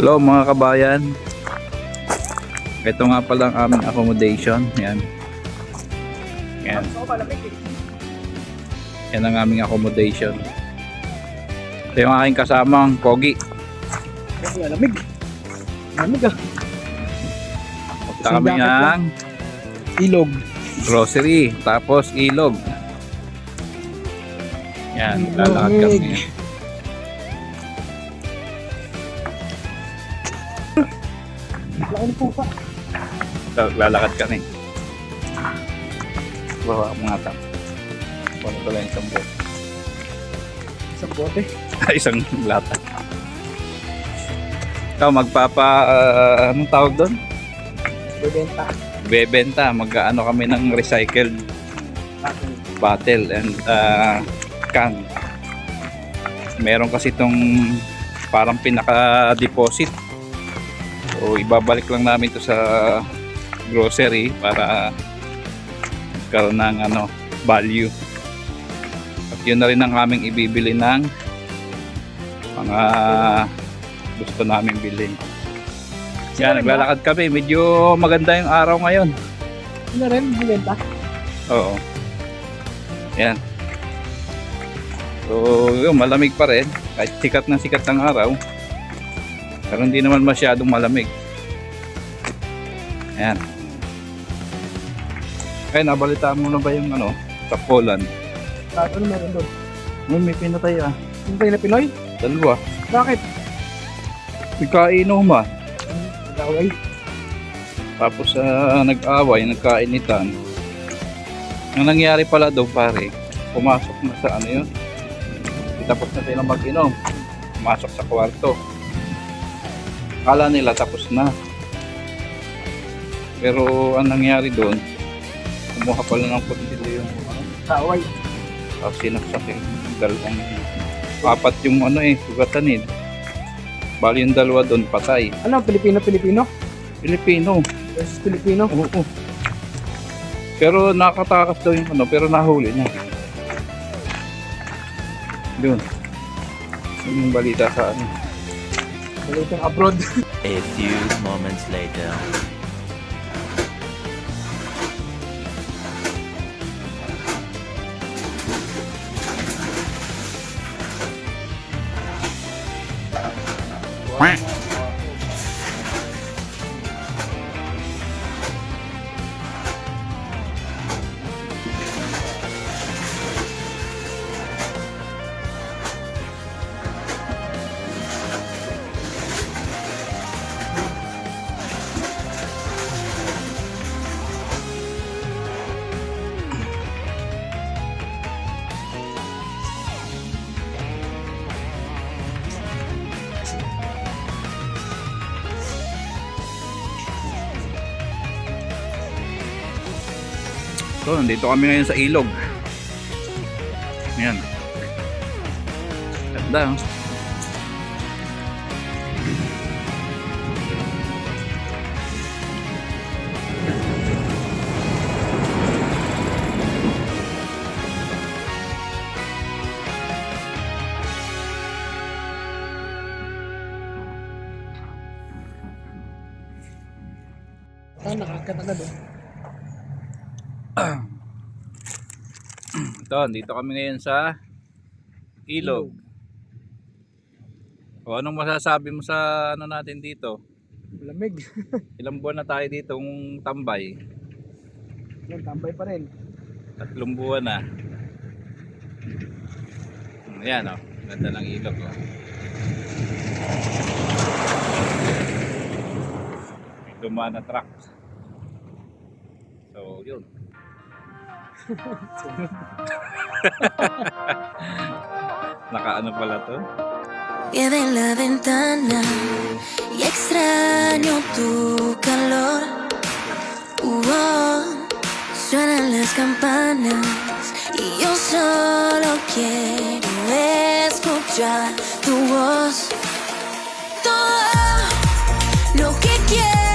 Hello mga kabayan. Ito nga pala ang aming accommodation. Yan. Yan. Yan ang aming accommodation. Ito yung aking kasamang Pogi. Lamig. Lamig ah. Ito kami ng Ilog. grocery. Tapos ilog. Yan. Lalakad kami. Laki ng pusa. Lalakad kami. Bawa mga tap. Wala pala yung isang bote. Isang bote. isang lata. Ikaw magpapa, ah, anong tawag doon? Bebenta. Bebenta, mag-ano kami ng recycled bottle and uh, can. Meron kasi itong parang pinaka-deposit. So ibabalik lang namin to sa grocery para karoon ng ano, value. At yun na rin ang aming ibibili ng mga gusto namin bilhin. Yan, naglalakad kami. Medyo maganda yung araw ngayon. Ano rin? Bebenta. Oo. Yan. So, yun, malamig pa rin. Kahit sikat na sikat ng araw. Pero hindi naman masyadong malamig. Ayan. Ay, nabalitaan mo na ba yung ano, sa Poland? Ano meron doon? May, may pinatay ah. Yung tayo na Pinoy? Dalawa. Bakit? Nagkainom ah. Nag-away. Tapos ah, nag-away, nagkainitan. Ang nangyari pala daw pare, pumasok na sa ano yun. Tapos na sila mag-inom. Pumasok sa kwarto. Kala nila tapos na. Pero ang nangyari doon, kumuha pala ng kutsilyo yung ano, Nag-away. tapos sinaksak yung dalawang apat yung ano eh, sugatan eh. Bali yung dalawa doon patay. Ano? Pilipino-Pilipino? Pilipino. Versus Pilipino? Oo. Pero nakatakas daw yung ano, pero nahuli na. Yun. Yun yung balita sa ano. Balitang abroad. A few moments later. So, nandito kami ngayon sa ilog. Ayan. Ganda, oh. Ah, nakakat agad oh. Ito, dito kami ngayon sa ilog. O, anong masasabi mo sa ano natin dito? Lamig. Ilang buwan na tayo dito tambay? Yan, tambay pa rin. Tatlong buwan na. Ayan o. Ganda ng ilog o. May dumaan na truck. So, yun. Nakaano pala to? De la ventana y extraño tu calor. Suenan las campanas y yo solo quiero escuchar tu voz. Todo lo que quiero